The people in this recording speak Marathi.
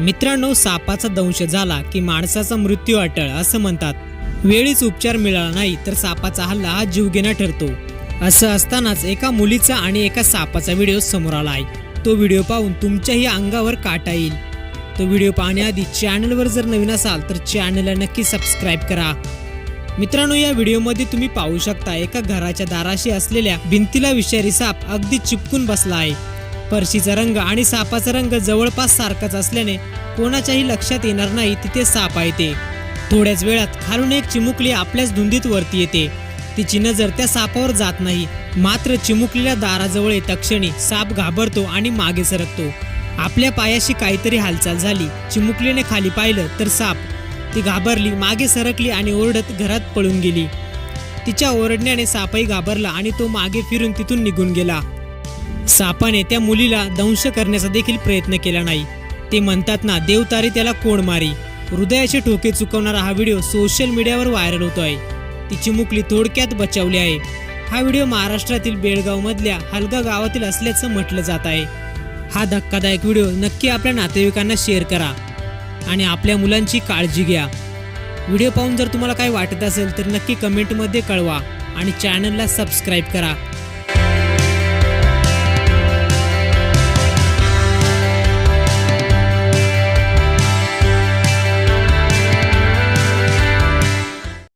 मित्रांनो सापाचा दंश झाला की माणसाचा मृत्यू अटळ असं म्हणतात. वेळीच उपचार मिळाला नाही तर सापाचा हल्ला हा जीवघेणा ठरतो. असं असतानाच एका मुलीचा आणि एका सापाचा व्हिडिओ समोर आला आहे तो व्हिडिओ पाहून तुमच्याही अंगावर काटा येईल. तो व्हिडिओ पाहण्याआधी चॅनलवर जर नवीन असाल तर चॅनलला नक्की सबस्क्राईब करा. मित्रांनो या व्हिडिओमध्ये तुम्ही पाहू शकता एका घराच्या दाराशी असलेल्या भिंतीला विषारी साप अगदी चिपकून बसला आहे. परशीचा रंग आणि सापाचा रंग जवळपास सारखाच असल्याने कोणाच्याही लक्षात येणार नाही तिथे साप आहे ते. थोड्याच वेळात खालून एक चिमुकली आपल्याच धुंदीत वरती येते. तिची नजर त्या सापावर जात नाही मात्र चिमुकलीला दाराजवळ येता क्षणी साप घाबरतो आणि मागे सरकतो. आपल्या पायाशी काहीतरी हालचाल झाली. चिमुकलीने खाली पाहिलं तर साप. ती घाबरली मागे सरकली आणि ओरडत घरात पळून गेली. तिच्या ओरडण्याने सापही घाबरला आणि तो मागे फिरून तिथून निघून गेला. सापाने त्या मुलीला दंश करण्याचा देखील प्रयत्न केला नाही. ते म्हणतात ना देवतारे त्याला कोण मारी? हृदयाचे ठोके चुकवणारा हा व्हिडिओ सोशल मीडियावर व्हायरल होतो आहे तिची मुकली थोडक्यात बचावली आहे. हा व्हिडिओ महाराष्ट्रातील बेळगावमधल्या हलगा गावातील असल्याचं म्हटलं जात आहे. हा धक्कादायक व्हिडिओ नक्की आपल्या नातेवाईकांना शेअर करा आणि आपल्या मुलांची काळजी घ्या. व्हिडिओ पाहून जर तुम्हाला काही वाटत असेल तर नक्की कमेंटमध्ये कळवा आणि चॅनलला सबस्क्राईब करा.